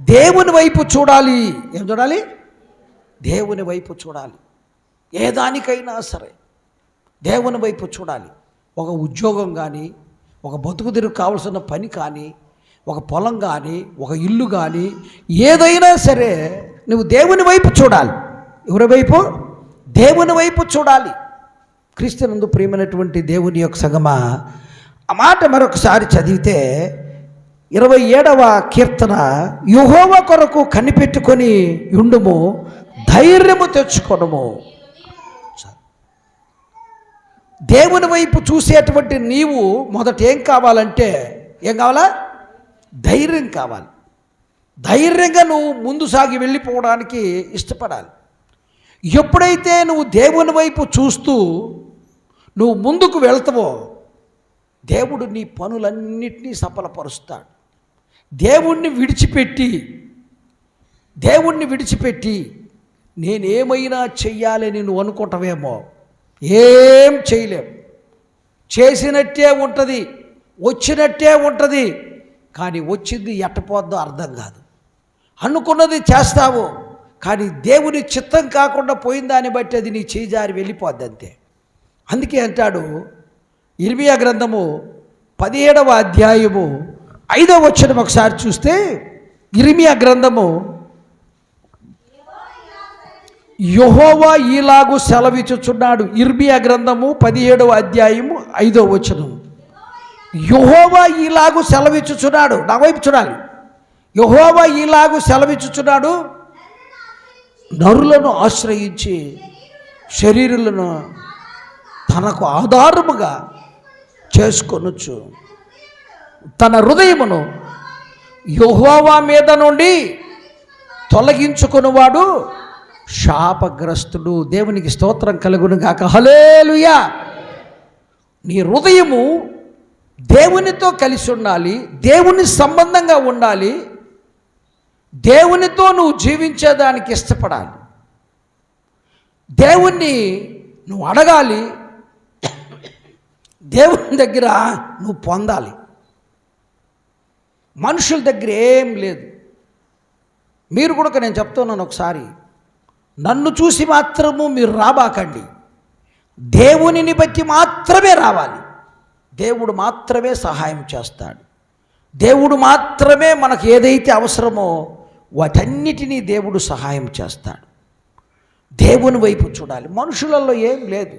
దేవుని వైపు చూడాలి. ఏం చూడాలి? దేవుని వైపు చూడాలి. ఏ దానికైనా సరే దేవుని వైపు చూడాలి. ఒక ఉద్యోగం కానీ ఒక బతుకు తిరుగు కావాల్సిన పని కానీ ఒక పొలం కానీ ఒక ఇల్లు కానీ ఏదైనా సరే నువ్వు దేవుని వైపు చూడాలి. ఎవరి వైపు? దేవుని వైపు చూడాలి. క్రీస్తునందు ప్రియమైనటువంటి దేవుని యొక్క సగమ ఆ మాట మరొకసారి చదివితే ఇరవై ఏడవ కీర్తన యుహోవ కొరకు కనిపెట్టుకొని ఉండుము ధైర్యము తెచ్చుకొనము. దేవుని వైపు చూసేటువంటి నీవు మొదట ఏం కావాలంటే ఏం కావాలా? ధైర్యం కావాలి. ధైర్యంగా నువ్వు ముందు సాగి వెళ్ళిపోవడానికి ఇష్టపడాలి. ఎప్పుడైతే నువ్వు దేవుని వైపు చూస్తూ నువ్వు ముందుకు వెళ్తావో దేవుడు నీ పనులన్నిటినీ సఫలపరుస్తాడు. దేవుణ్ణి విడిచిపెట్టి దేవుణ్ణి విడిచిపెట్టి నేనేమైనా చెయ్యాలని నువ్వు అనుకుంటావేమో. ఏం చేయలేం. చేసినట్టే ఉంటుంది వచ్చినట్టే ఉంటుంది కానీ వచ్చింది ఎట్టపోద్దో అర్థం కాదు. అనుకున్నది చేస్తావు కానీ దేవుని చిత్తం కాకుండా పోయిన దాన్ని బట్టి అది నీ చేజారి వెళ్ళిపోద్ది అంతే. అందుకే అంటాడు ఇర్మియా గ్రంథము పదిహేడవ అధ్యాయము ఐదో వచ్చిన ఒకసారి చూస్తే ఇర్మియా గ్రంథము యహోవా ఈలాగు సెలవిచ్చుచున్నాడు. ఇర్మియా గ్రంథము పదిహేడవ అధ్యాయము ఐదో వచనం. యహోవా ఈలాగు సెలవిచ్చుచున్నాడు. నా వైపు చూడాలి. యహోవా ఈలాగు సెలవిచ్చుచున్నాడు. నరులను ఆశ్రయించి శరీరులను తనకు ఆధారముగా చేసుకొనొచ్చు తన హృదయమును యహోవా మీద నుండి తొలగించుకునివాడు శాపగ్రస్తుడు. దేవునికి స్తోత్రం కలుగును గాక. హలేలుయా నీ హృదయము దేవునితో కలిసి ఉండాలి దేవుని సంబంధంగా ఉండాలి దేవునితో నువ్వు జీవించేదానికి ఇష్టపడాలి. దేవుణ్ణి నువ్వు అడగాలి దేవుని దగ్గర నువ్వు పొందాలి. మనుషుల దగ్గర ఏం లేదు. మీరు కూడా నేను చెప్తున్నాను ఒకసారి. నన్ను చూసి మాత్రము మీరు రాబాకండి. దేవునిని బట్టి మాత్రమే రావాలి. దేవుడు మాత్రమే సహాయం చేస్తాడు. దేవుడు మాత్రమే మనకు ఏదైతే అవసరమో వాటన్నిటినీ దేవుడు సహాయం చేస్తాడు. దేవుని వైపు చూడాలి. మనుషులలో ఏం లేదు.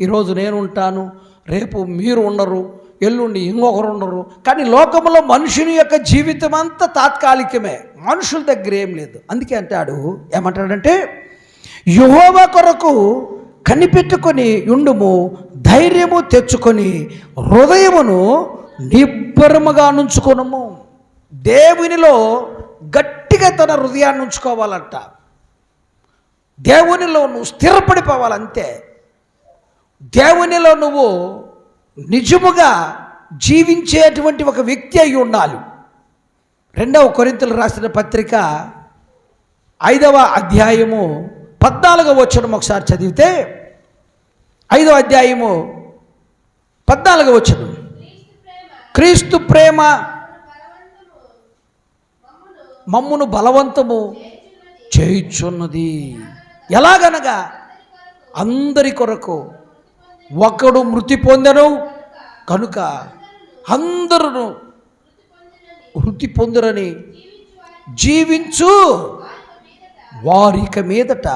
ఈరోజు నేను ఉంటాను రేపు మీరు ఉండరు ఎల్లుండి ఇంకొకరు ఉండరు. కానీ లోకంలో మనుషుని యొక్క జీవితం అంతా తాత్కాలికమే. మనుషుల దగ్గర ఏం లేదు. అందుకే అంటాడు ఏమంటాడంటే యుహోవ కొరకు కనిపెట్టుకొని ఉండుము ధైర్యము తెచ్చుకొని హృదయమును నిబ్బరముగా నుంచుకొనము. దేవునిలో గట్టిగా తన హృదయాన్ని ఉంచుకోవాలంట. దేవునిలో నువ్వు స్థిరపడిపోవాలంతే. దేవునిలో నువ్వు నిజముగా జీవించేటువంటి ఒక వ్యక్తి అయి ఉండాలి. రెండవ కొరింతలు రాసిన పత్రిక ఐదవ అధ్యాయము పద్నాలుగవ వచ్చడం ఒకసారి చదివితే ఐదవ అధ్యాయము పద్నాలుగవ వచ్చడం క్రీస్తు ప్రేమ మమ్మును బలవంతము చేయుచున్నది. ఎలాగనగా అందరి కొరకు ఒకడు మృతి పొందను కనుక అందరూ వృత్తి పొందరని జీవించు. వారిక మీదట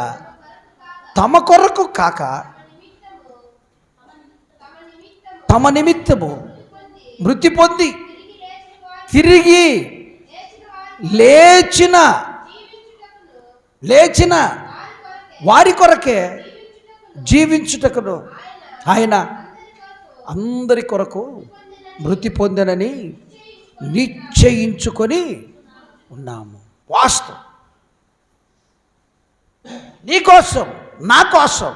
తమ కొరకు కాక తమ నిమిత్తము మృతి పొంది తిరిగి లేచిన లేచిన వారి కొరకే జీవించుటకును ఆయన అందరి కొరకు మృతి పొందనని నిశ్చయించుకొని ఉన్నాము. వాస్తవం. నీ కోసం నా కోసం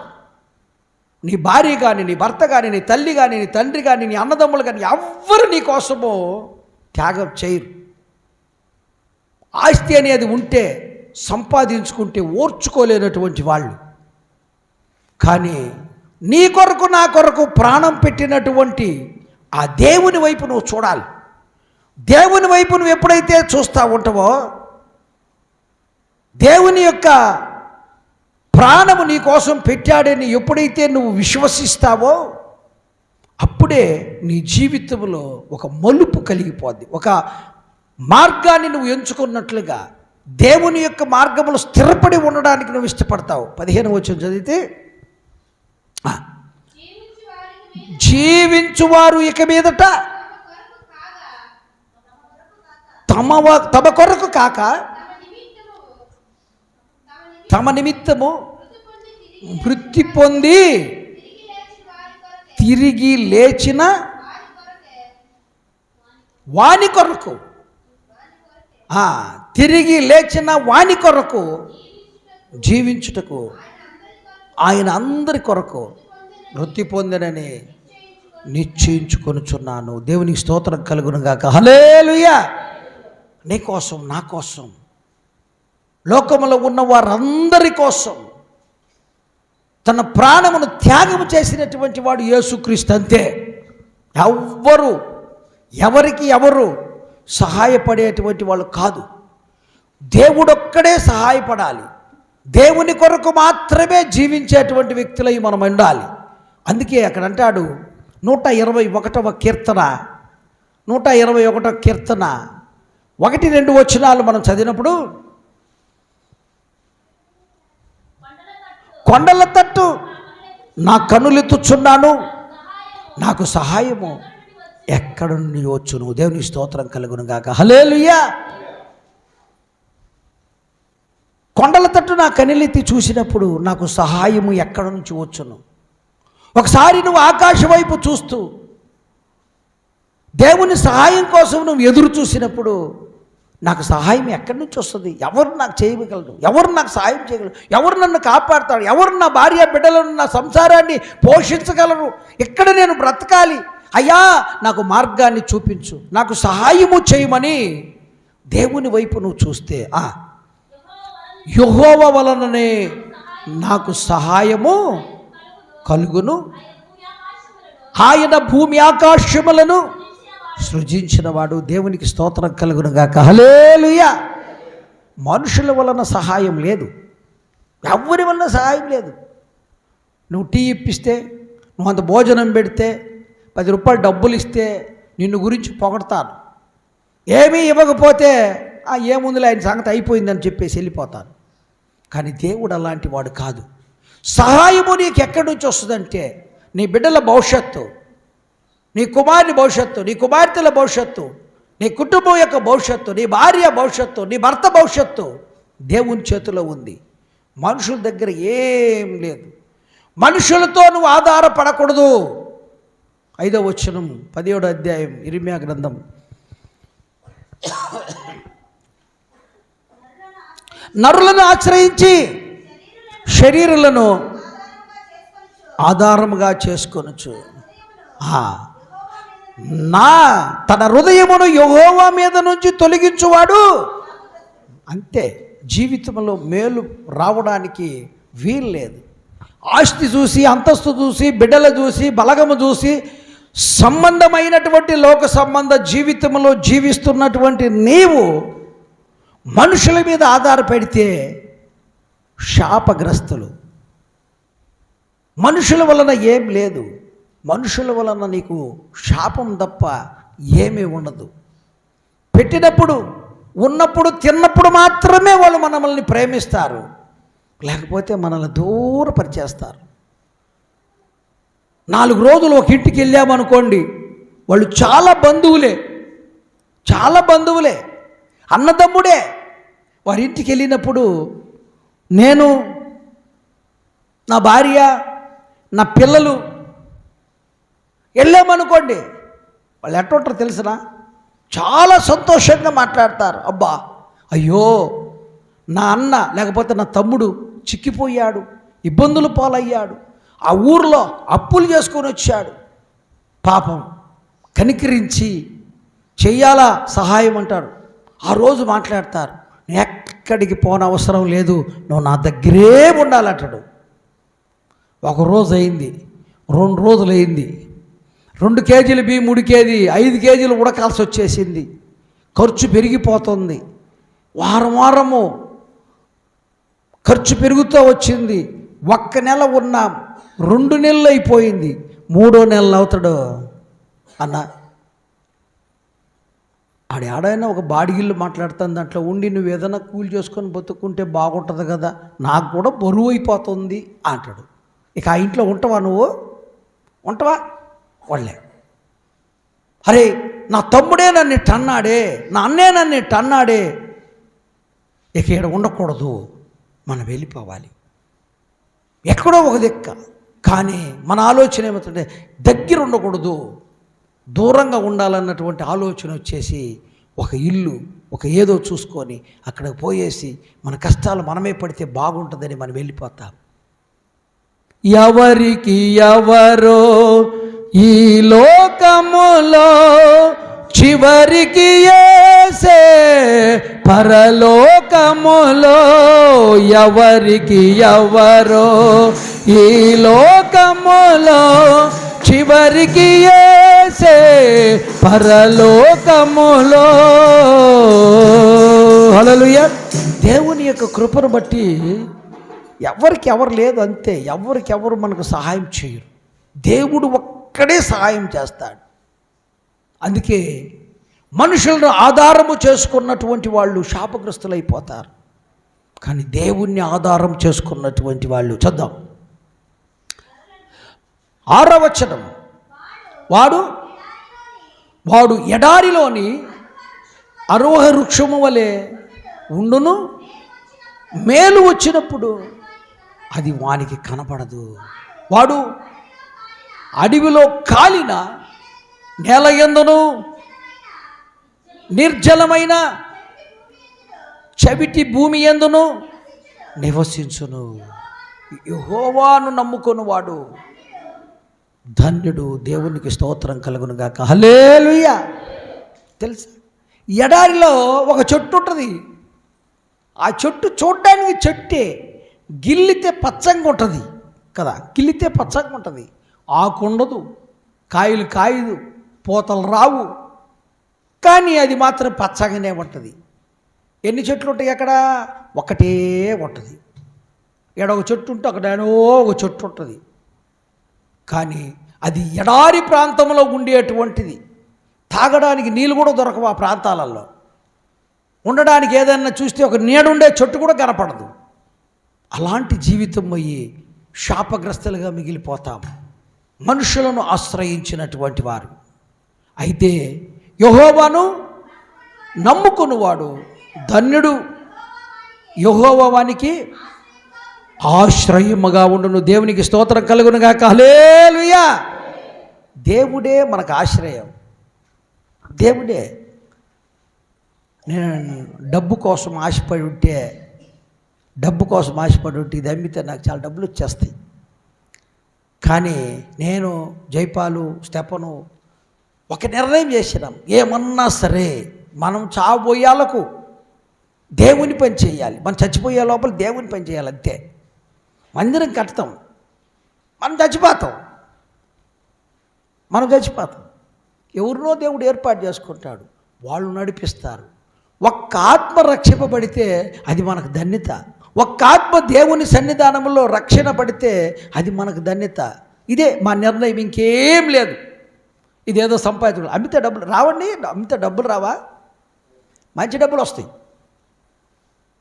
నీ భార్య కానీ నీ భర్త కానీ నీ తల్లి కానీ నీ తండ్రి కానీ నీ అన్నదమ్ములు కానీ ఎవ్వరు నీ కోసమో త్యాగం చేయరు. ఆస్తి అనేది ఉంటే సంపాదించుకుంటే ఓర్చుకోలేనటువంటి వాళ్ళు. కానీ నీ కొరకు నా కొరకు ప్రాణం పెట్టినటువంటి ఆ దేవుని వైపు నువ్వు చూడాలి. దేవుని వైపు నువ్వు ఎప్పుడైతే చూస్తూ ఉంటావో దేవుని యొక్క ప్రాణము నీ కోసం పెట్టాడని ఎప్పుడైతే నువ్వు విశ్వసిస్తావో అప్పుడే నీ జీవితంలో ఒక మలుపు కలిగిపోద్ది. ఒక మార్గాన్ని నువ్వు ఎంచుకున్నట్లుగా దేవుని యొక్క మార్గములు స్థిరపడి ఉండడానికి నువ్వు ఇష్టపడతావు. పదిహేను వచ్చిన చదివితే ఆ, జీవించు వారికి మేలు జీవించువారు ఇక మీదట తమ తమ కొరకు కాక తమ నిమిత్తము మృతి పొంది వృత్తి పొంది తిరిగి లేచిన వాణి తిరిగి లేచిన కొరకు తిరిగి లేచిన వాణి కొరకు జీవించుటకు ఆయన అందరి కొరకు వృత్తి పొందినని నిశ్చయించుకొనుచున్నాను. దేవునికి స్తోత్రం కలుగును గాక. హలేలుయా నీ కోసం నా కోసం లోకములో ఉన్న వారందరి కోసం తన ప్రాణమును త్యాగము చేసినటువంటి వాడు యేసుక్రీస్తు అంతే. ఎవ్వరు ఎవరికి ఎవరు సహాయపడేటువంటి వాళ్ళు కాదు. దేవుడొక్కడే సహాయపడాలి. దేవుని కొరకు మాత్రమే జీవించేటువంటి వ్యక్తులై మనం ఉండాలి. అందుకే అక్కడ అంటాడు నూట ఇరవై ఒకటవ కీర్తన నూట ఇరవై ఒకటవ కీర్తన. ఒకటి రెండు వచనాలు మనం చదివినప్పుడు కొండల తట్టు నా కనులెత్తుచున్నాను నాకు సహాయము ఎక్కడ నుండి వచ్చును దేవుని స్తోత్రం కలుగును గాక హలేలుయ్యా కొండల తట్టు నా కనిలెత్తి చూసినప్పుడు నాకు సహాయము ఎక్కడ నుంచి వచ్చును? ఒకసారి నువ్వు ఆకాశం వైపు చూస్తూ దేవుని సహాయం కోసం నువ్వు ఎదురు చూసినప్పుడు నాకు సహాయం ఎక్కడి నుంచి వస్తుంది? ఎవరు నాకు చేయగలరు? ఎవరు నాకు సహాయం చేయగలరు? ఎవరు నన్ను కాపాడతారు? ఎవరు నా భార్య బిడ్డలను నా సంసారాన్ని పోషించగలరు? ఇక్కడ నేను బ్రతకాలి. అయ్యా నాకు మార్గాన్ని చూపించు. నాకు సహాయము చేయమని దేవుని వైపు నువ్వు చూస్తే యుహోవ వలననే నాకు సహాయము కలుగును. ఆయన భూమి ఆకాశములను సృజించినవాడు దేవునికి స్తోత్రం కలుగును గాక. మనుషుల వలన సహాయం లేదు. ఎవరి వలన సహాయం లేదు. నువ్వు టీ ఇప్పిస్తే నువ్వు అంత భోజనం పెడితే పది రూపాయలు డబ్బులు ఇస్తే నిన్ను గురించి పొగడతాను. ఏమీ ఇవ్వకపోతే ఏముందిలే ఆయన సంగతి అయిపోయిందని చెప్పేసి వెళ్ళిపోతాను. కానీ దేవుడు అలాంటి వాడు కాదు. సహాయము నీకు ఎక్కడి నుంచి వస్తుందంటే నీ బిడ్డల భవిష్యత్తు నీ కుమారుని భవిష్యత్తు నీ కుమార్తెల భవిష్యత్తు నీ కుటుంబం యొక్క భవిష్యత్తు నీ భార్య భవిష్యత్తు నీ భర్త భవిష్యత్తు దేవుని చేతిలో ఉంది. మనుషుల దగ్గర ఏం లేదు. మనుషులతో నువ్వు ఆధారపడకూడదు. ఐదో వచనం పదిహేడో అధ్యాయం ఇరిమ్యా గ్రంథం. నరులను ఆశ్రయించి శరీరులను ఆధారముగా చేసుకొనొచ్చు నా తన హృదయమును యహోవా మీద నుంచి తొలగించువాడు. అంతే. జీవితంలో మేలు రావడానికి వీలు లేదు. ఆస్తి చూసి అంతస్తు చూసి బిడ్డలు చూసి బలగము చూసి సంబంధమైనటువంటి లోక సంబంధ జీవితంలో జీవిస్తున్నటువంటి నీవు మనుషుల మీద ఆధారపడితే శాపగ్రస్తులు. మనుషుల వలన ఏం లేదు. మనుషుల వలన నీకు శాపం తప్ప ఏమీ ఉండదు. పెట్టినప్పుడు ఉన్నప్పుడు తిన్నప్పుడు మాత్రమే వాళ్ళు మనల్ని ప్రేమిస్తారు. లేకపోతే మనల్ని దూరపరిచేస్తారు. నాలుగు రోజులు ఒక ఇంటికి వెళ్ళామనుకోండి వాళ్ళు చాలా బంధువులే. చాలా బంధువులే. అన్నదమ్ముడే. వారి ఇంటికి వెళ్ళినప్పుడు నేను నా భార్య నా పిల్లలు వెళ్ళామనుకోండి వాళ్ళు ఎట్టుంటారు తెలిసినా? చాలా సంతోషంగా మాట్లాడతారు. అబ్బా అయ్యో నా అన్న లేకపోతే నా తమ్ముడు చిక్కిపోయాడు ఇబ్బందులు పాలయ్యాడు ఆ ఊర్లో అప్పులు చేసుకొని వచ్చాడు. పాపం కనికరించి చెయ్యాలా సహాయం అంటాడు ఆ రోజు మాట్లాడతారు ఎక్కడికి ఎక్కడికి పోనవసరం లేదు నువ్వు నా దగ్గరే ఉండాలంటాడు ఒక రోజు అయింది రెండు రోజులు అయింది. రెండు కేజీలు బియ్యం మూడు కేజీ ఐదు కేజీలు ఉడకాల్సి వచ్చేసింది. ఖర్చు పెరిగిపోతుంది. వారం వారము ఖర్చు పెరుగుతూ వచ్చింది. ఒక్క నెల ఉన్నాం రెండు నెలలు అయిపోయింది. మూడో నెలలు అవుతాడు అన్న ఆడ ఆడైనా ఒక బాడిగిల్లు మాట్లాడుతాను దాంట్లో ఉండి నువ్వు ఏదైనా కూలి చేసుకొని బతుకుంటే బాగుంటుంది కదా నాకు కూడా బరువు అయిపోతుంది అంటాడు. ఇక ఆ ఇంట్లో ఉంటావా నువ్వు? ఉంటావా? వాళ్ళే అరే నా తమ్ముడే నన్ను ఇట్ట అన్నాడే నా అన్నే నన్ను టన్నాడే ఇక ఇక్కడ ఉండకూడదు మనం వెళ్ళిపోవాలి. ఎక్కడో ఒక దిక్క. కానీ మన ఆలోచన ఏమవుతుంటే దగ్గర ఉండకూడదు. దూరంగా ఉండాలన్నటువంటి ఆలోచన వచ్చేసి ఒక ఇల్లు ఒక ఏదో చూసుకొని అక్కడ పోయేసి మన కష్టాలు మనమే పడితే బాగుంటుందని మనం వెళ్ళిపోతాం. ఎవరికి ఎవరో ఈ లోకములో చివరికి ఏసే పరలోకములో ఎవరికి ఎవరో ఈ లోకములో చివరికి చేసే పరలోకములో. హల్లెలూయ. దేవుని యొక్క కృపను బట్టి ఎవరికి ఎవరు లేదు అంతే ఎవరికి ఎవరు మనకు సహాయం చేయరు. దేవుడు ఒక్కడే సహాయం చేస్తాడు. అందుకే మనుషులను ఆధారము చేసుకున్నటువంటి వాళ్ళు శాపగ్రస్తులైపోతారు. కానీ దేవుణ్ణి ఆధారం చేసుకున్నటువంటి వాళ్ళు చద్దాం ఆరవచనం. వాడు వాడు ఎడారిలోని అరోహ వృక్షము వలె ఉండును మేలు వచ్చినప్పుడు అది వానికి కనపడదు. వాడు అడవిలో కాలిన నేల ఎందును? నిర్జలమైన చవిటి భూమి ఎందును? నివసించును. యెహోవాను నమ్ముకొని వాడు ధన్యుడు దేవునికి స్తోత్రం కలుగును గాక. హలేలుయ్య తెలుసా? ఎడారిలో ఒక చెట్టు ఉంటుంది. ఆ చెట్టు చూడ్డానికి చెట్టే గిల్లితే పచ్చంగా ఉంటుంది కదా. గిల్లితే పచ్చంగా ఉంటుంది. ఆకుండదు కాయలు కాయదు పూతలు రావు. కానీ అది మాత్రం పచ్చగానే ఉంటుంది. ఎన్ని చెట్లు ఉంటాయి అక్కడ? ఒకటే ఉంటుంది. ఎడ ఒక చెట్టు ఉంటే ఒకటేనో ఒక చెట్టు ఉంటుంది. కానీ అది ఎడారి ప్రాంతంలో ఉండేటువంటిది. తాగడానికి నీళ్ళు కూడా దొరకవు ఆ ప్రాంతాలలో. ఉండడానికి ఏదైనా చూస్తే ఒక నీడుండే చెట్టు కూడా కనపడదు. అలాంటి జీవితం అయ్యి శాపగ్రస్తులుగా మిగిలిపోతాము మనుషులను ఆశ్రయించినటువంటి వారు. అయితే యహోవాను నమ్ముకున్నవాడు ధన్యుడు. యహోవానికి ఆశ్రయముగా ఉండును. దేవునికి స్తోత్రం కలుగునుగా కలేలుయా దేవుడే మనకు ఆశ్రయం. దేవుడే. నేను డబ్బు కోసం ఆశపడి ఉంటే డబ్బు కోసం ఆశపడి ఉంటే ఇది అమ్మితే నాకు చాలా డబ్బులు వచ్చేస్తాయి. కానీ నేను జైపాలు స్టెపను ఒక నిర్ణయం చేసినాం. ఏమన్నా సరే మనం చావబోయాలకు దేవుని పని చేయాలి. మనం చచ్చిపోయే లోపల దేవుని పని చేయాలి అంతే. మందిరం కడతాం మనం చచ్చిపోతాం. మనం చచ్చిపోతాం. ఎవరినో దేవుడు ఏర్పాటు చేసుకుంటాడు. వాళ్ళు నడిపిస్తారు. ఒక్క ఆత్మ రక్షింపబడితే అది మనకు ధన్యత. ఒక్క ఆత్మ దేవుని సన్నిధానంలో రక్షణ పడితే అది మనకు ధన్యత. ఇదే మా నిర్ణయం. ఇంకేం లేదు. ఇదేదో సంపాదించడం. అమ్మితే డబ్బులు రావండి. అమ్మితే డబ్బులు రావా? మంచి డబ్బులు వస్తాయి.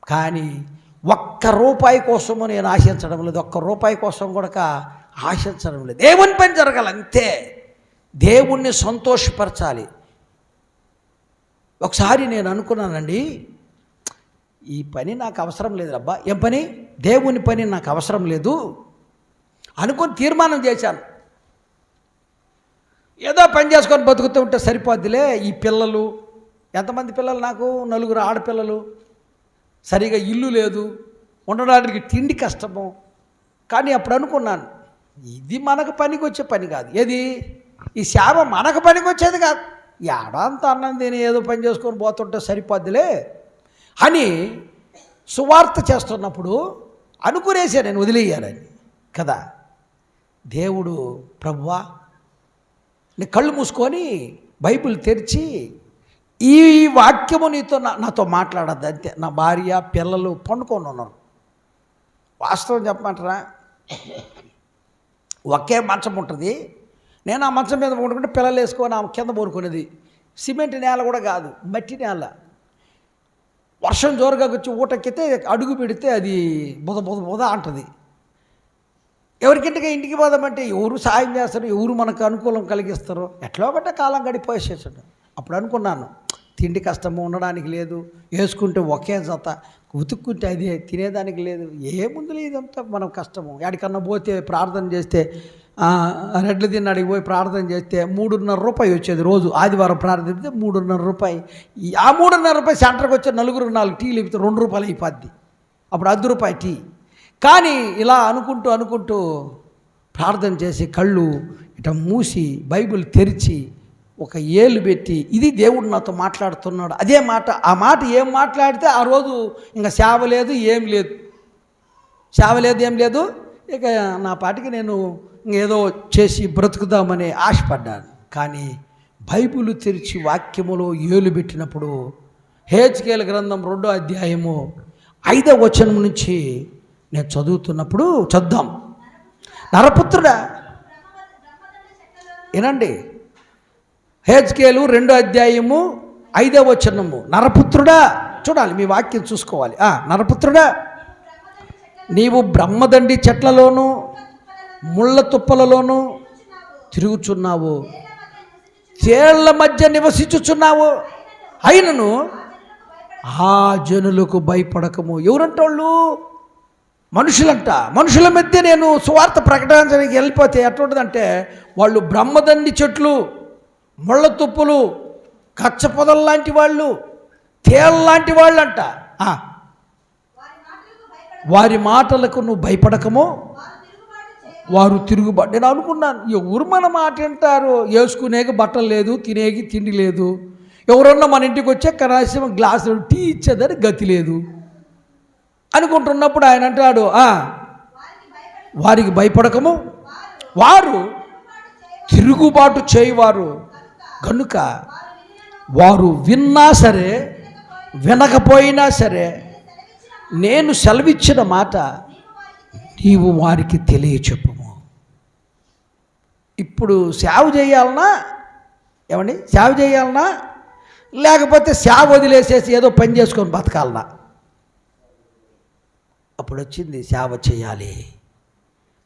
కానీ ఒక్క రూపాయి కోసము నేను ఆశించడం లేదు. ఒక్క రూపాయి కోసం కూడా ఆశించడం లేదు. దేవుని పని జరగాలి అంతే. దేవుణ్ణి సంతోషపరచాలి. ఒకసారి నేను అనుకున్నానండి ఈ పని నాకు అవసరం లేదు అబ్బా ఏం పని? దేవుని పని నాకు అవసరం లేదు అనుకొని తీర్మానం చేశాను. ఏదో పని చేసుకొని బతుకుతూ ఉంటే సరిపోద్దిలే. ఈ పిల్లలు ఎంతమంది పిల్లలు నాకు? నలుగురు ఆడపిల్లలు. సరిగా ఇల్లు లేదు ఉండడానికి తిండి కష్టము. కానీ అప్పుడు అనుకున్నాను ఇది మనకు పనికి వచ్చే పని కాదు. ఏది? ఈ సేవ మనకు పనికి వచ్చేది కాదు ఏడాంత అన్నం తిని ఏదో పని చేసుకొని పోతుంటే సరిపోద్దిలే. అని సువార్త చేస్తున్నప్పుడు అనుకునేసా నేను వదిలేయాలని. కదా? దేవుడు ప్రభువా నీ కళ్ళు మూసుకొని బైబిల్ తెరిచి ఈ వాక్యము నీతో నా నాతో మాట్లాడద్దు అంతే. నా భార్య పిల్లలు పండుకొని ఉన్నారు. వాస్తవం చెప్పమంటారా? ఒకే మంచం ఉంటుంది. నేను ఆ మంచం మీద పండుకుంటే పిల్లలు వేసుకొని ఆమె కింద పడుకునేది. సిమెంట్ నేల కూడా కాదు మట్టి నేల. వర్షం జోరుగా వచ్చి ఊటెక్కితే అడుగు పెడితే అది బుధ బుధ బుధ అంటది. ఎవరికింటికి ఇంటికి పోదామంటే ఎవరు సాయం చేస్తారు ఎవరు మనకు అనుకూలం కలిగిస్తారు? ఎట్లా ఒకటే కాలం గడిపోయేసేసాడు. అప్పుడు అనుకున్నాను తిండి కష్టము ఉండడానికి లేదు వేసుకుంటే ఒకే జత ఉతుక్కుంటే అదే తినేదానికి లేదు ఏముంది ఇదంతా మనం కష్టము. ఎక్కడికన్నా పోతే ప్రార్థన చేస్తే రెడ్లు తిన్నాడికి పోయి ప్రార్థన చేస్తే మూడున్నర రూపాయి వచ్చేది రోజు ఆదివారం ప్రార్థన మూడున్నర రూపాయి. ఆ మూడున్నర రూపాయి సెంటర్కి వచ్చే నలుగురు నాలుగు టీలు ఇస్తే రెండు రూపాయలు అయిపోద్ది. అప్పుడు అర్ధ రూపాయి టీ. కానీ ఇలా అనుకుంటూ అనుకుంటూ ప్రార్థన చేసి కళ్ళు ఇట మూసి బైబిల్ తెరిచి ఒక ఏలు పెట్టి ఇది దేవుడు నాతో మాట్లాడుతున్నాడు. అదే మాట ఆ మాట ఏం మాట్లాడితే ఆ రోజు ఇంకా సేవ లేదు ఏం లేదు. సేవ లేదు ఏం లేదు. ఇక నా పాటికి నేను ఏదో చేసి బ్రతుకుదామని ఆశపడ్డాను. కానీ బైబిల్ తెరిచి వాక్యములో ఏలు పెట్టినప్పుడు హేచ్కేల గ్రంథం రెండో అధ్యాయము ఐదవ వచనం నుంచి నేను చదువుతున్నప్పుడు చదుదాం. నరపుత్రుడా వినండి. హేజ్కేలు రెండో అధ్యాయము ఐదవ వచనము. నరపుత్రుడా చూడాలి మీ వాక్యం చూసుకోవాలి. ఆ, నరపుత్రుడా నీవు బ్రహ్మదండి చెట్లలోను ముళ్ళ తుప్పలలోను తిరుగుచున్నావు. తేళ్ళ మధ్య నివసించుచున్నావు. అయినను ఆ జనులకు భయపడకము. ఎవరంటోళ్ళు? మనుషులంట. మనుషుల మధ్య నేను సువార్త ప్రకటించడానికి వెళ్ళిపోతే ఎటువంటిదంటే వాళ్ళు బ్రహ్మదండి చెట్లు ముళ్ళ తుప్పులు కచ్చ లాంటి వాళ్ళు తేల లాంటి వాళ్ళంట. అంట వారి మాటలకు నువ్వు భయపడకము. వారు తిరుగుబాటు నేను అనుకున్నాను ఎవరు మన మాట వింటారు వేసుకునేకి బట్టలు లేదు తినేకి తిండి లేదు. ఎవరన్నా మన ఇంటికి వచ్చే కనీసం గ్లాసు టీ ఇచ్చేదని గతి లేదు. అనుకుంటున్నప్పుడు ఆయన అంటాడు వారికి భయపడకము. వారు తిరుగుబాటు చేయవారు. కనుక వారు విన్నా సరే వినకపోయినా సరే నేను సెలవిచ్చిన మాట నీవు వారికి తెలియచెప్పుము. ఇప్పుడు సేవ చేయాలన్నా ఏమండి? సేవ చేయాలన్నా లేకపోతే సేవ వదిలేసేసి ఏదో పని చేసుకొని బతకాలనా? అప్పుడు వచ్చింది సేవ చేయాలి.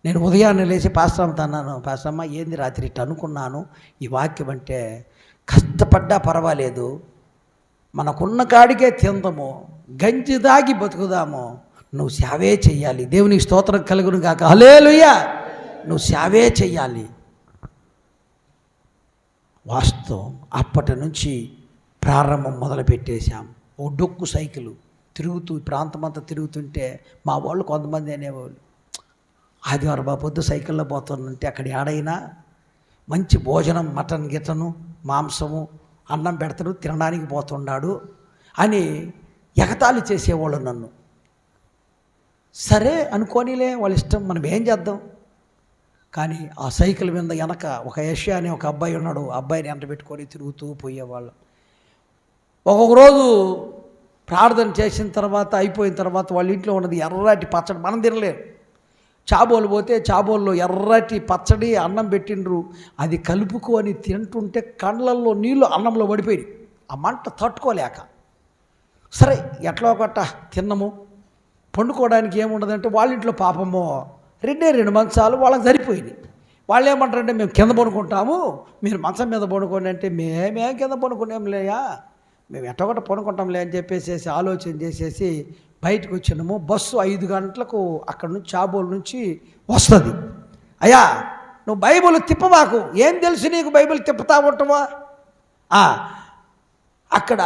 నేను ఉదయాన్నే లేచి పాస్టమ్మ అన్నాను పాస్టమ్మ ఏంది రాత్రి ఇట్ట అనుకున్నాను? ఈ వాక్యం అంటే కష్టపడ్డా పర్వాలేదు. మనకున్న కాడికే తిందము. గంజి దాగి బతుకుదాము. నువ్వు సేవే చెయ్యాలి. దేవునికి స్తోత్రం కలుగును కాక హలేలుయ్యా నువ్వు సేవే చెయ్యాలి. వాస్తవం అప్పటి నుంచి ప్రారంభం మొదలుపెట్టేశాం. ఓ డొక్కు సైకిల్ తిరుగుతూ ప్రాంతమంతా తిరుగుతుంటే మా వాళ్ళు కొంతమంది అనేవాళ్ళు. ఆదివారం బా పొద్దు సైకిల్లో పోతుందంటే అక్కడ ఏడైనా మంచి భోజనం మటన్ గిటను మాంసము అన్నం పెడతాడు తినడానికి పోతున్నాడు అని ఎగతాళి చేసేవాళ్ళు నన్ను. సరే అనుకోనిలే వాళ్ళ ఇష్టం మనం ఏం చేద్దాం? కానీ ఆ సైకిల్ మీద వెనక ఒక ఏషియా అనే ఒక అబ్బాయి ఉన్నాడు ఆ అబ్బాయిని ఎంట పెట్టుకొని తిరుగుతూ పోయేవాళ్ళం. ఒక్కొక్క రోజు ప్రార్థన చేసిన తర్వాత అయిపోయిన తర్వాత వాళ్ళ ఇంట్లో ఉన్నది ఎర్రటి పచ్చడి మనం తినలేరు చాబోలు పోతే చాబోల్లో ఎర్రటి పచ్చడి అన్నం పెట్టిండ్రు. అది కలుపుకొని తింటుంటే కండ్లల్లో నీళ్ళు అన్నంలో పడిపోయి ఆ మంట తట్టుకోలేక. సరే ఎట్లా ఒకట తిన్నము. పండుకోవడానికి ఏముండదంటే వాళ్ళ ఇంట్లో పాపమో. రెండే రెండు మంచాలు వాళ్ళకి సరిపోయినాయి. వాళ్ళు ఏమంటారంటే మేము కింద పడుకుంటాము. మీరు మంచం మీద పడుకోండి అంటే మేమేం కింద పడుకునేం లేయా? మేము ఎట్టొకట పనుకుంటాంలే అని చెప్పేసి ఆలోచన చేసేసి బయటకు వచ్చినాము. బస్సు ఐదు గంటలకు అక్కడ నుంచి చాబోలు నుంచి వస్తుంది. అయ్యా నువ్వు బైబిల్ తిప్పమాకు. ఏం తెలుసు నీకు బైబిల్ తిప్పుతా ఉంటావా? అక్కడ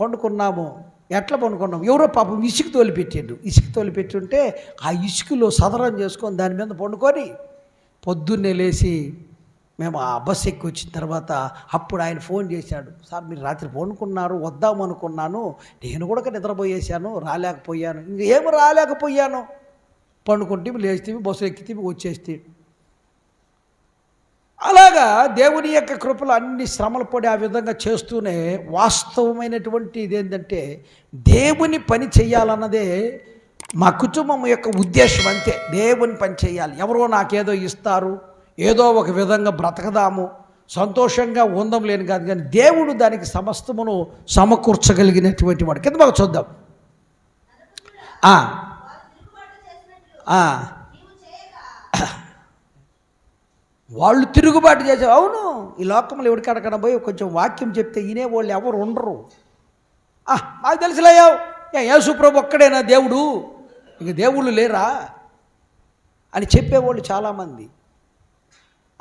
పండుకున్నాము. ఎట్లా పండుకున్నాము? ఎవరో పాపం ఇసుక తోలి పెట్టిండు ఇసుక తోలిపెట్టుంటే ఆ ఇసుకలో సదరం చేసుకొని దాని మీద పండుకొని పొద్దున్నే లేచి మేము ఆ బస్ ఎక్కి వచ్చిన తర్వాత అప్పుడు ఆయన ఫోన్ చేశాడు సార్ మీరు రాత్రి పండుకున్నారు వద్దాం అనుకున్నాను నేను కూడా నిద్రపోయేశాను రాలేకపోయాను. ఇంక ఏమి రాలేకపోయాను? పండుకుంటే లేచితే బస్సు ఎక్కితే వచ్చేస్తే. అలాగా దేవుని యొక్క కృపలు అన్ని శ్రమలు పడి ఆ విధంగా చేస్తూనే వాస్తవమైనటువంటి ఇదేంటంటే దేవుని పని చేయాలన్నదే మా కుటుంబం యొక్క ఉద్దేశం అంతే. దేవుని పని చేయాలి. ఎవరో నాకేదో ఇస్తారు ఏదో ఒక విధంగా బ్రతకదాము సంతోషంగా ఉందం లేని కాదు కానీ దేవుడు దానికి సమస్తమును సమకూర్చగలిగినటువంటి వాడు. కింద బాగా చూద్దాం. వాళ్ళు తిరుగుబాటు చేశారు అవును ఈ లోకంలో ఎవరికడకన పోయి కొంచెం వాక్యం చెప్తే వినే వాళ్ళు ఎవరు ఉండరు. మాకు తెలుసులేయో ఏ యేసుప్రభు ఒక్కడేనా దేవుడు? ఇంక దేవుళ్ళు లేరా? అని చెప్పేవాళ్ళు చాలామంది.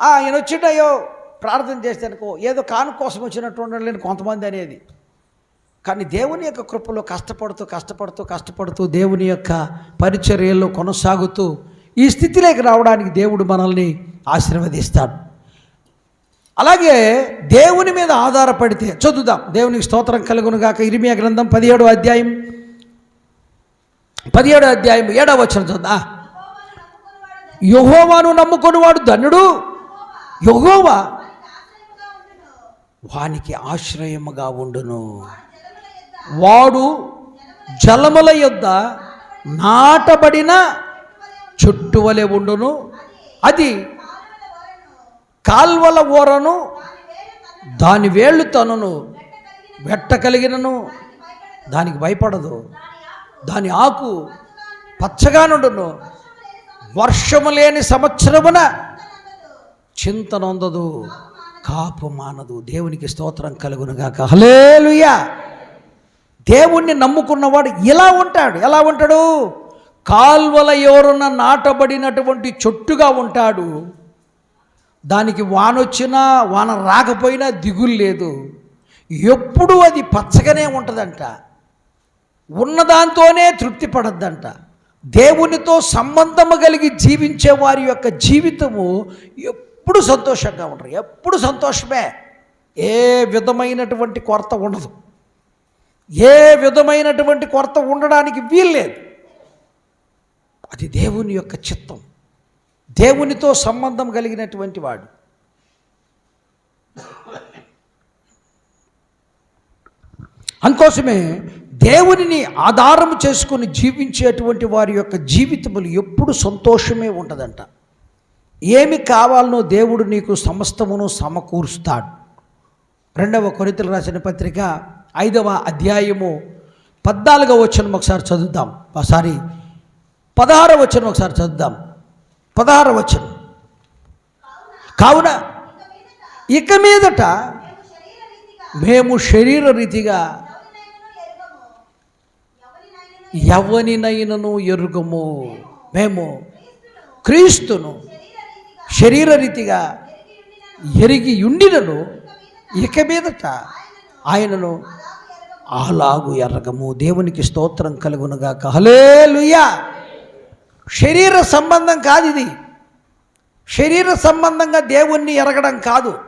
ఆయన ఈయన వచ్చిండయో ప్రార్థన చేస్తే అనుకో ఏదో కాను కోసం వచ్చినట్టు ఉండలేని కొంతమంది అనేది. కానీ దేవుని యొక్క కృపలో కష్టపడుతూ కష్టపడుతూ కష్టపడుతూ దేవుని యొక్క పరిచర్యల్లో కొనసాగుతూ ఈ స్థితిలోకి రావడానికి దేవుడు మనల్ని ఆశీర్వదిస్తాడు. అలాగే దేవుని మీద ఆధారపడితే చదువుదాం. దేవునికి స్తోత్రం కలుగునుగాక ఇరిమియా గ్రంథం పదిహేడో అధ్యాయం. పదిహేడో అధ్యాయం ఏడవ వచ్చిన చదువు యహోవాను నమ్ముకొనివాడు ధన్యుడు. యహోవా వానికి ఆశ్రయముగా ఉండును. వాడు జలముల యొద్ద నాటబడిన చుట్టువలే ఉండును. అది కాల్వల ఓరను దాని వేళ్ళు తనను వెట్ట కలిగినను. దానికి భయపడదు. దాని ఆకు పచ్చగా నుండును. వర్షము లేని సంవత్సరమున చింత నొందదు కాపు మానదు. దేవునికి స్తోత్రం కలుగునుగాక హలేలుయా దేవుణ్ణి నమ్ముకున్నవాడు ఇలా ఉంటాడు. ఎలా ఉంటాడు? కాల్వల ఎవరున నాటబడినటువంటి చెట్టుగా ఉంటాడు. దానికి వాన వచ్చినా వాన రాకపోయినా దిగులు లేదు. ఎప్పుడు అది పచ్చగానే ఉంటుందంట. ఉన్నదాంతోనే తృప్తి పడద్దంట దేవునితో సంబంధము కలిగి జీవించే వారి యొక్క జీవితము ఎప్పుడు సంతోషంగా ఉండరు ఎప్పుడు సంతోషమే. ఏ విధమైనటువంటి కొరత ఉండదు. ఏ విధమైనటువంటి కొరత ఉండడానికి వీల్లేదు. అది దేవుని యొక్క చిత్తం. దేవునితో సంబంధం కలిగినటువంటి వాడు. అందుకోసమే దేవునిని ఆధారం చేసుకొని జీవించేటువంటి వారి యొక్క జీవితములు ఎప్పుడు సంతోషమే ఉంటుందంట ఏమి కావాలనో దేవుడు నీకు సమస్తమును సమకూరుస్తాడు. రెండవ కొరితలు రాసిన పత్రిక ఐదవ అధ్యాయము పద్నాలుగవ వచ్చిన ఒకసారి చదువుదాం. ఒకసారి పదహారవ వచ్చిన ఒకసారి చదువుదాం. పదహారవ వచనం. కావున ఇక మీదట మేము శరీర రీతిగా ఎవరినైనను ఎరుగము? మేము క్రీస్తును. శరీర రీతిగా ఎరిగి ఉండినను ఇక మీదట ఆయనను అలాగు ఎరగము. దేవునికి స్తోత్రం కలుగునుగా హలేలుయా శరీర సంబంధం కాదు ఇది. శరీర సంబంధంగా దేవుణ్ణి ఎరగడం కాదు.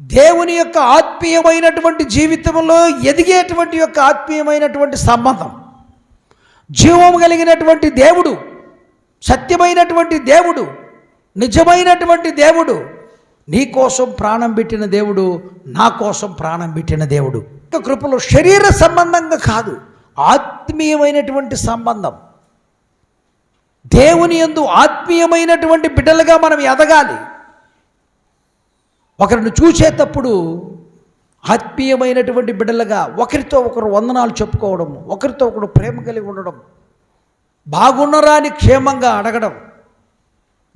దేవుని యొక్క ఆత్మీయమైనటువంటి జీవితంలో ఎదిగేటువంటి యొక్క ఆత్మీయమైనటువంటి సంబంధం. జీవం కలిగినటువంటి దేవుడు సత్యమైనటువంటి దేవుడు నిజమైనటువంటి దేవుడు. నీ కోసం ప్రాణం పెట్టిన దేవుడు నా కోసం ప్రాణం పెట్టిన దేవుడు. యొక్క కృపలో శరీర సంబంధంగా కాదు ఆత్మీయమైనటువంటి సంబంధం. దేవుని యందు ఆత్మీయమైనటువంటి బిడ్డలుగా మనం ఎదగాలి. ఒకరిని చూసేటప్పుడు ఆత్మీయమైనటువంటి బిడ్డలుగా ఒకరితో ఒకరు వందనాలు చెప్పుకోవడం ఒకరితో ఒకరు ప్రేమ కలిగి ఉండడం బాగున్నరా అని క్షేమంగా అడగడం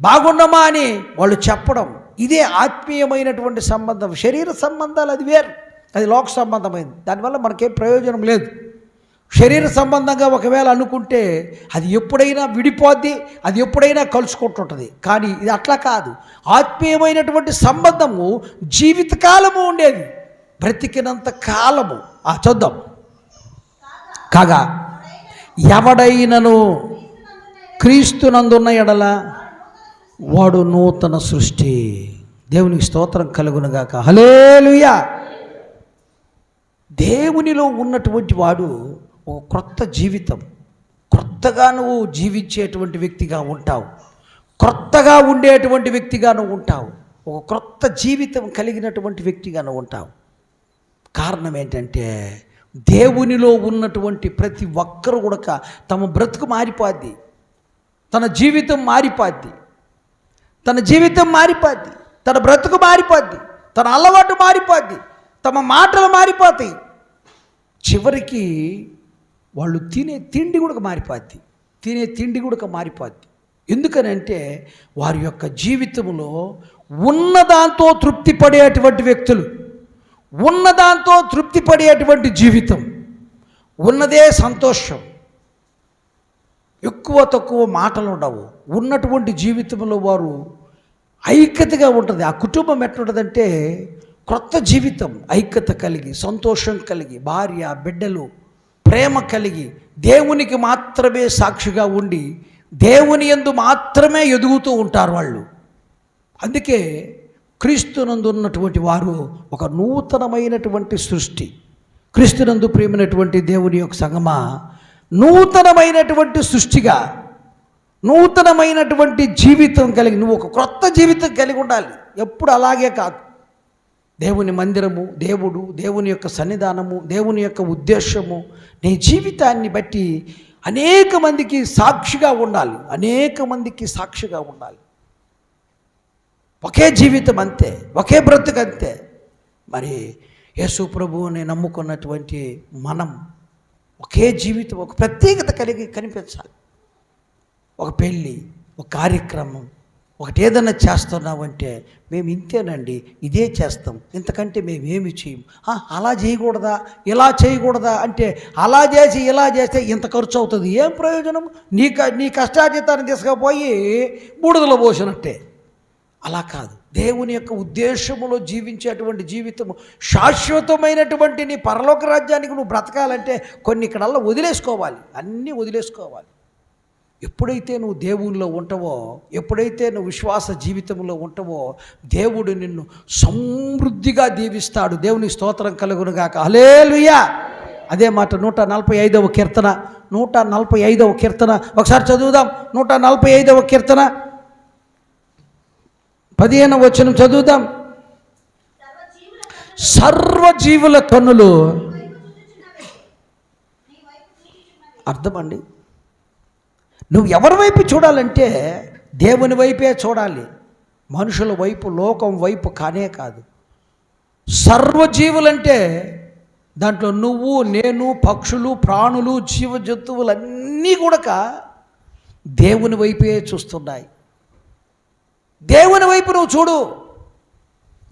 బాగున్నామా అని వాళ్ళు చెప్పడం. ఇదే ఆత్మీయమైనటువంటి సంబంధం. శరీర సంబంధాలు అది వేరు. అది లోక సంబంధమైంది. దానివల్ల మనకేం ప్రయోజనం లేదు. శరీర సంబంధంగా ఒకవేళ అనుకుంటే అది ఎప్పుడైనా విడిపోద్ది అది ఎప్పుడైనా కలుసుకుంటుంటుంది. కానీ ఇది అట్లా కాదు. ఆత్మీయమైనటువంటి సంబంధము జీవితకాలము ఉండేది. బ్రతికినంత కాలము. ఆ చూద్దాం. కాగా ఎవడైనను క్రీస్తునందున్న ఎడల వాడు నూతన సృష్టి. దేవునికి స్తోత్రం కలుగునగాక. హలేలుయా దేవునిలో ఉన్నటువంటి వాడు ఒక క్రొత్త జీవితం. క్రొత్తగా నువ్వు జీవించేటువంటి వ్యక్తిగా ఉంటావు. క్రొత్తగా ఉండేటువంటి వ్యక్తిగా నువ్వు ఉంటావు. ఒక క్రొత్త జీవితం కలిగినటువంటి వ్యక్తిగా నువ్వు ఉంటావు. కారణం ఏంటంటే దేవునిలో ఉన్నటువంటి ప్రతి ఒక్కరు కూడా తమ బ్రతుకు మారిపోద్ది. తన జీవితం మారిపోద్ది. తన జీవితం మారిపోద్ది తన బ్రతుకు మారిపోద్ది తన అలవాటు మారిపోద్ది తమ మాటలు మారిపోతాయి. చివరికి వాళ్ళు తినే తిండి కూడా మారిపోద్ది తినే తిండి కూడా మారిపోద్ది. ఎందుకనంటే వారి యొక్క జీవితంలో ఉన్నదాంతో తృప్తి పడేటువంటి వ్యక్తులు ఉన్నదాంతో తృప్తి పడేటువంటి జీవితం ఉన్నదే సంతోషం. ఎక్కువ తక్కువ మాటలు ఉండవు. ఉన్నటువంటి జీవితంలో వారు ఐక్యతగా ఉంటుంది. ఆ కుటుంబం ఎట్లుంటుందంటే క్రొత్త జీవితం ఐక్యత కలిగి సంతోషం కలిగి భార్య బిడ్డలు ప్రేమ కలిగి దేవునికి మాత్రమే సాక్షిగా ఉండి దేవుని యందు మాత్రమే ఎదుగుతూ ఉంటారు వాళ్ళు. అందుకే క్రీస్తునందు ఉన్నటువంటి వారు ఒక నూతనమైనటువంటి సృష్టి. క్రీస్తునందు ప్రియమైనటువంటి దేవుని యొక్క సంగమ నూతనమైనటువంటి సృష్టిగా నూతనమైనటువంటి జీవితం కలిగి నువ్వు ఒక క్రొత్త జీవితం కలిగి ఉండాలి. ఎప్పుడు అలాగే కాదు. దేవుని మందిరము దేవుడు దేవుని యొక్క సన్నిధానము దేవుని యొక్క ఉద్దేశము నీ జీవితాన్ని బట్టి అనేక మందికి సాక్షిగా ఉండాలి. అనేక మందికి సాక్షిగా ఉండాలి. ఒకే జీవితం అంతే ఒకే బ్రతుకు అంతే. మరి యేసు ప్రభువుని నమ్ముకున్నటువంటి మనం ఒకే జీవితం ఒక ప్రత్యేకత కలిగి కనిపించాలి. ఒక పెళ్ళి ఒక కార్యక్రమం ఒకటి ఏదైనా చేస్తున్నామంటే మేము ఇంతేనండి ఇదే చేస్తాం. ఇంతకంటే మేము ఏమి చేయం? అలా చేయకూడదా? ఇలా చేయకూడదా? అంటే అలా చేసి ఇలా చేస్తే ఇంత ఖర్చు అవుతుంది. ఏం ప్రయోజనం? నీ క- నీ కష్టార్జితాన్ని తీసుకుపోయి బూడిదలో పోసినట్టే. అలా కాదు. దేవుని యొక్క ఉద్దేశములో జీవించేటువంటి జీవితము శాశ్వతమైనటువంటి నీ పరలోక రాజ్యానికి నువ్వు బ్రతకాలంటే కొన్ని ఇక్కడల్లా వదిలేసుకోవాలి. అన్నీ వదిలేసుకోవాలి. ఎప్పుడైతే నువ్వు దేవునిలో ఉంటావో ఎప్పుడైతే నువ్వు విశ్వాస జీవితంలో ఉంటావో దేవుడు నిన్ను సమృద్ధిగా దీవిస్తాడు. దేవుని స్తోత్రం కలుగునుగాక. హలేలుయా అదే మాట నూట నలభై ఐదవ కీర్తన. నూట నలభై ఐదవ కీర్తన. ఒకసారి చదువుదాం. నూట నలభై ఐదవ కీర్తన. పదిహేను వచనం చదువుదాం. సర్వజీవుల కన్నులు. అర్థమండి? నువ్వు ఎవరి వైపు చూడాలంటే దేవుని వైపే చూడాలి. మనుషుల వైపు లోకం వైపు కానే కాదు. సర్వజీవులంటే దాంట్లో నువ్వు నేను పక్షులు ప్రాణులు జీవ జంతువులన్నీ కూడా దేవుని వైపే చూస్తున్నాయి. దేవుని వైపు నువ్వు చూడు.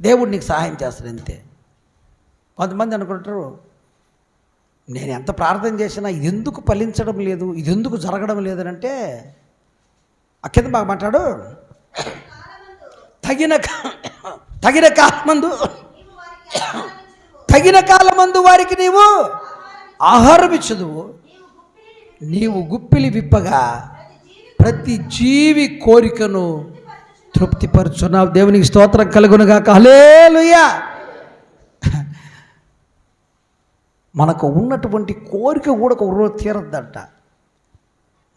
దేవుడు నీకు సహాయం చేస్తాడు అంతే కొంతమంది అనుకుంటారు నేను ఎంత ప్రార్థన చేసినా ఇది ఎందుకు ఫలించడం లేదు? ఇది ఎందుకు జరగడం లేదనంటే ఆ కింద బాగా మాట్లాడు. తగిన కా- తగిన కాలమందు తగిన కాలమందు వారికి నీవు ఆహారం ఇచ్చదువు. నీవు గుప్పిలి విప్పగా ప్రతి జీవి కోరికను తృప్తిపరచున్నావు. దేవునికి స్తోత్రం కలుగునుగా హలేలుయా మనకు ఉన్నటువంటి కోరిక కూడా ఒక రోజు తీరద్దంట.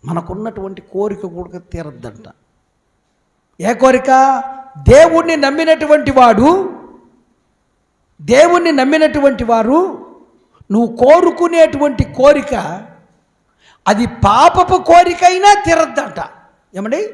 మనకున్నటువంటి కోరిక కూడా తీరద్దంట. ఏ కోరిక? దేవుణ్ణి నమ్మినటువంటి వాడు దేవుణ్ణి నమ్మినటువంటి వారు నువ్వు కోరుకునేటువంటి కోరిక అది పాపపు కోరికైనా తీరద్దంట. ఏమండి?